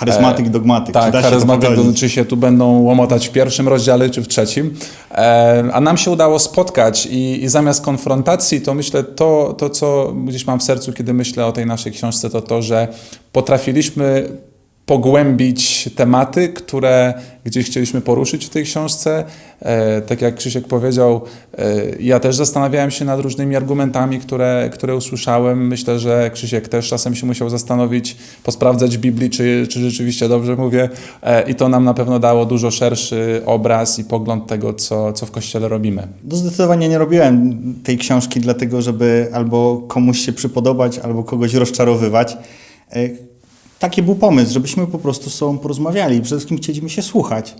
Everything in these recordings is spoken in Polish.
Charyzmatyk, dogmatyk. Tak, da charyzmatyk, to czy się tu będą łomotać w pierwszym rozdziale, czy w trzecim. E, a nam się udało spotkać i, i zamiast konfrontacji, to myślę, to, to, co gdzieś mam w sercu, kiedy myślę o tej naszej książce, to to, że potrafiliśmy pogłębić tematy, które gdzieś chcieliśmy poruszyć w tej książce. E, tak jak Krzysiek powiedział, e, ja też zastanawiałem się nad różnymi argumentami, które, które usłyszałem. Myślę, że Krzysiek też czasem się musiał zastanowić, posprawdzać w Biblii, czy, czy rzeczywiście dobrze mówię. E, I to nam na pewno dało dużo szerszy obraz i pogląd tego, co, co w Kościele robimy. No zdecydowanie nie robiłem tej książki dlatego, żeby albo komuś się przypodobać, albo kogoś rozczarowywać. Taki był pomysł, żebyśmy po prostu z sobą porozmawiali. Przede wszystkim chcieliśmy się słuchać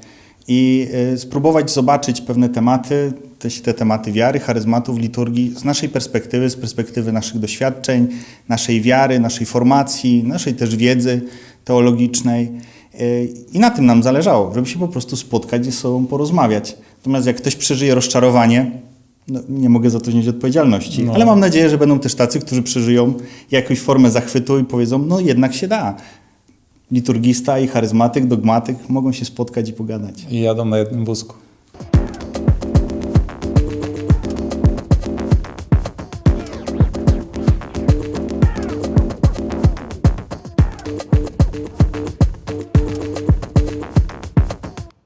i e, spróbować zobaczyć pewne tematy, też te tematy wiary, charyzmatów, liturgii z naszej perspektywy, z perspektywy naszych doświadczeń, naszej wiary, naszej formacji, naszej też wiedzy teologicznej. E, I na tym nam zależało, żeby się po prostu spotkać i z sobą porozmawiać. Natomiast jak ktoś przeżyje rozczarowanie, no, nie mogę za to wziąć odpowiedzialności, No. ale mam nadzieję, że będą też tacy, którzy przeżyją jakąś formę zachwytu i powiedzą, no jednak się da. Liturgista i charyzmatyk, dogmatyk mogą się spotkać i pogadać. I jadą na jednym wózku.